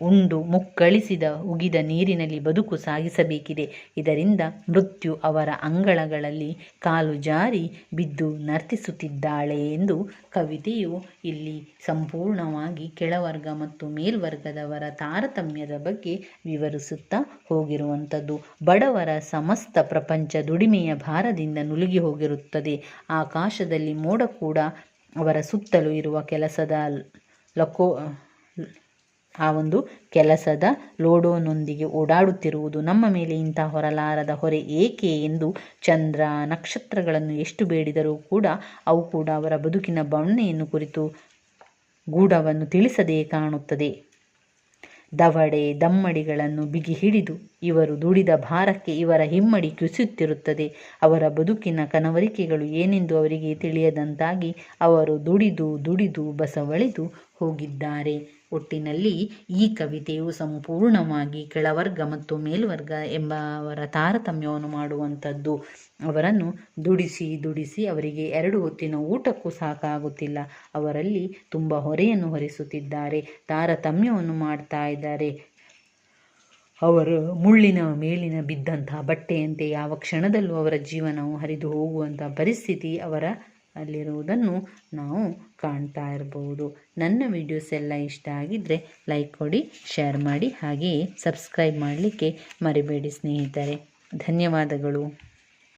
ಉಂಡು ಮುಕ್ಕಳಿಸಿದ ಉಗಿದ ನೀರಿನಲ್ಲಿ ಬದುಕು ಸಾಗಿಸಬೇಕಿದೆ. ಇದರಿಂದ ಮೃತ್ಯು ಅವರ ಅಂಗಳಗಳಲ್ಲಿ ಕಾಲು ಜಾರಿ ಬಿದ್ದು ನರ್ತಿಸುತ್ತಿದ್ದಾಳೆ ಎಂದು ಕವಿತೆಯು ಇಲ್ಲಿ ಸಂಪೂರ್ಣವಾಗಿ ಕೆಳವರ್ಗ ಮತ್ತು ಮೇಲ್ವರ್ಗದವರ ತಾರತಮ್ಯದ ಬಗ್ಗೆ ವಿವರಿಸುತ್ತಾ ಹೋಗಿರುವಂಥದ್ದು. ಬಡವರ ಸಮಸ್ತ ಪ್ರಪಂಚ ದುಡಿಮೆಯ ಭಾರದಿಂದ ನುಲುಗಿ ಹೋಗಿರುತ್ತದೆ. ಆಕಾಶದಲ್ಲಿ ಮೋಡ ಕೂಡ ಅವರ ಸುತ್ತಲೂ ಇರುವ ಕೆಲಸದ ಲಕೋ ಆ ಒಂದು ಕೆಲಸದ ಲೋಡೋನೊಂದಿಗೆ ಓಡಾಡುತ್ತಿರುವುದು ನಮ್ಮ ಮೇಲೆ ಇಂಥ ಹೊರಲಾರದ ಹೊರೆ ಏಕೆ ಎಂದು ಚಂದ್ರ ನಕ್ಷತ್ರಗಳನ್ನು ಎಷ್ಟು ಬೇಡಿದರೂ ಕೂಡ ಅವು ಕೂಡ ಅವರ ಬದುಕಿನ ಬವಣೆಯನ್ನು ಕುರಿತು ಗೂಢವನ್ನು ತಿಳಿಸದೇ ಕಾಣುತ್ತದೆ. ದವಡೆ ದಮ್ಮಡಿಗಳನ್ನು ಬಿಗಿ ಹಿಡಿದು ಇವರು ದುಡಿದ ಭಾರಕ್ಕೆ ಇವರ ಹಿಮ್ಮಡಿ ಕುಸಿಯುತ್ತಿರುತ್ತದೆ. ಅವರ ಬದುಕಿನ ಕನವರಿಕೆಗಳು ಏನೆಂದು ಅವರಿಗೆ ತಿಳಿಯದಂತಾಗಿ ಅವರು ದುಡಿದು ದುಡಿದು ಬಸವಳಿದು ಹೋಗಿದ್ದಾರೆ. ಒಟ್ಟಿನಲ್ಲಿ ಈ ಕವಿತೆಯು ಸಂಪೂರ್ಣವಾಗಿ ಕೆಳವರ್ಗ ಮತ್ತು ಮೇಲ್ವರ್ಗ ಎಂಬ ಅವರ ತಾರತಮ್ಯವನ್ನು ಮಾಡುವಂಥದ್ದು. ಅವರನ್ನು ದುಡಿಸಿ ದುಡಿಸಿ ಅವರಿಗೆ ಎರಡು ಹೊತ್ತಿನ ಊಟಕ್ಕೂ ಸಾಕಾಗುತ್ತಿಲ್ಲ. ಅವರಲ್ಲಿ ತುಂಬ ಹೊರೆಯನ್ನು ಹೊರಿಸುತ್ತಿದ್ದಾರೆ. ತಾರತಮ್ಯವನ್ನು ಮಾಡ್ತಾ ಇದ್ದಾರೆ. ಅವರು ಮುಳ್ಳಿನ ಮೇಲಿನ ಬಿದ್ದಂಥ ಬಟ್ಟೆಯಂತೆ ಯಾವ ಕ್ಷಣದಲ್ಲೂ ಅವರ ಜೀವನವು ಹರಿದು ಹೋಗುವಂಥ ಪರಿಸ್ಥಿತಿ ಅವರ ಅಲ್ಲಿರುವುದನ್ನು ನಾವು ಕಾಣ್ತಾ ಇರ್ಬೋದು. ನನ್ನ ವಿಡಿಯೋಸ್ ಎಲ್ಲ ಇಷ್ಟ ಆಗಿದ್ದರೆ ಲೈಕ್ ಕೊಡಿ ಶೇರ್ ಮಾಡಿ, ಹಾಗೆಯೇ ಸಬ್ಸ್ಕ್ರೈಬ್ ಮಾಡಲಿಕ್ಕೆ ಮರಿಬೇಡಿ ಸ್ನೇಹಿತರೆ. ಧನ್ಯವಾದಗಳು.